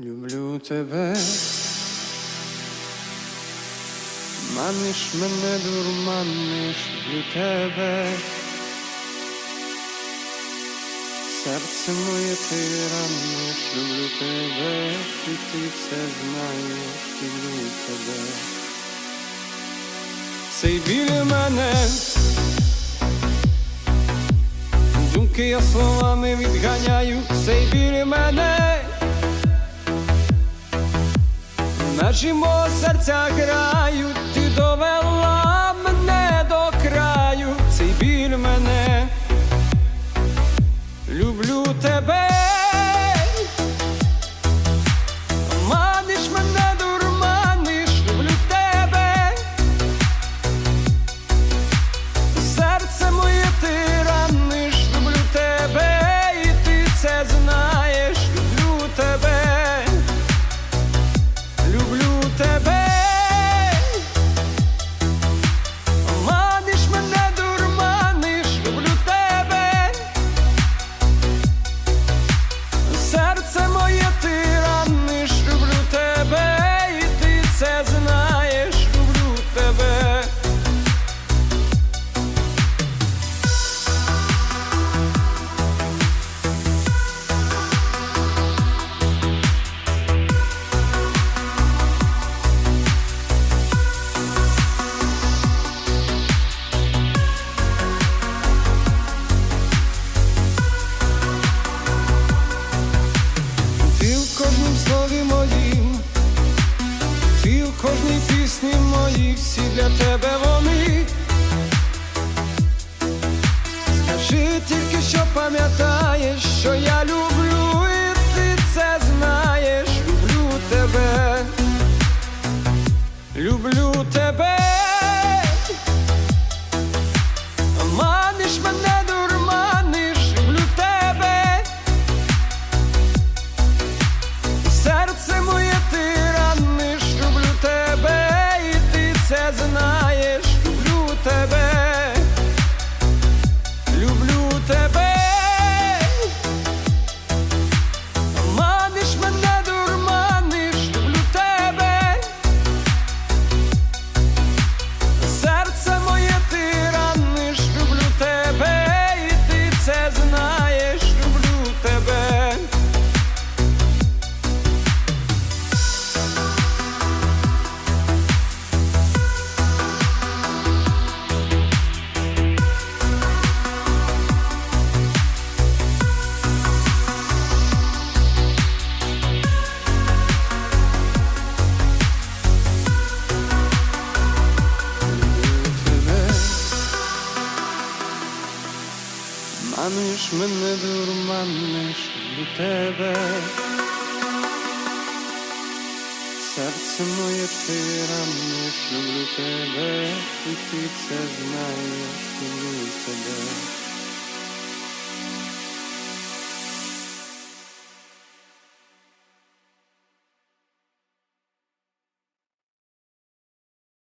Люблю тебе, маниш мене, дурманиш, люблю тебе. Серце моє ти раниш, люблю тебе, і ти це знаєш, люблю тебе. Цей біля мене, думки я словами відганяю, цей біля мене. Мого серця грають, всі для тебе вони. Скажи тільки, що пам'ятаєш, що я люблю, і ти це знаєш, люблю тебе, люблю тебе. Маниш мене, дурманиш до тебе, серце моє ти раниш, люблю тебе, і ти це знаєш, люблю тебе.